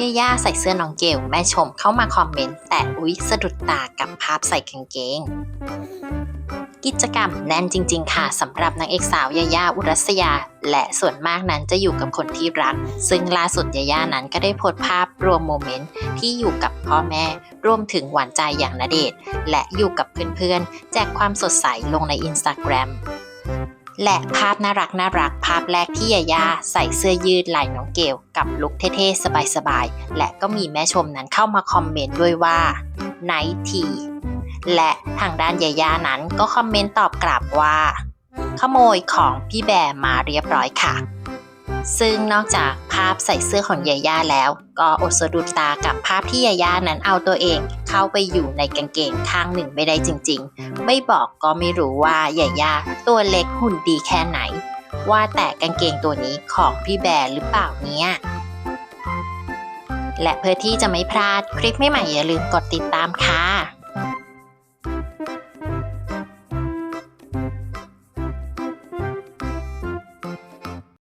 ย่าย่าใส่เสื้อน้องเกลแม่ชมเข้ามาคอมเมนต์ แต่อุ๊ยสะดุดตากับภาพใส่กางเกง กิจกรรมแน่นจริง ๆ ค่ะสำหรับนางเอกสาวยาย่าอุรัสยา และส่วนมากนั้นจะอยู่กับคนที่รัก ซึ่งล่าสุดยาย่านั้นก็ได้โพสต์ภาพรวมโมเมนต์ที่อยู่กับพ่อแม่รวมถึงหวานใจอย่างณเดชน์และอยู่กับเพื่อนๆ แจกความสดใสลงในอินสตาแกรม และภาพน่ารักน่ารักภาพแรกที่ยายาใส่เสื้อยืดลายน้องเกลกับลุคเท่ๆ สบายๆ และก็มีแม่ชมนั้นเข้ามาคอมเมนต์ด้วยว่าไนทีและทางด้านยายานั้นก็คอมเมนต์ตอบกลับว่า ขโมยของพี่แบร์มาเรียบร้อยค่ะ ซึ่งนอกจากภาพใส่เสื้อของยาย่าแล้ว ก็อดสะดุดตากับภาพที่ยาย่านั้นเอาตัวเอง เข้าไปอยู่ในกางเกงข้างหนึ่งไม่ได้จริง ๆ ไม่บอกก็ไม่รู้ว่ายาย่าตัวเล็กหุ่นดีแค่ไหน ว่าแต่กางเกงตัวนี้ของพี่แบร์หรือเปล่าเนี่ยและเพื่อที่จะไม่พลาดคลิปใหม่ๆอย่าลืมกดติดตามค่ะ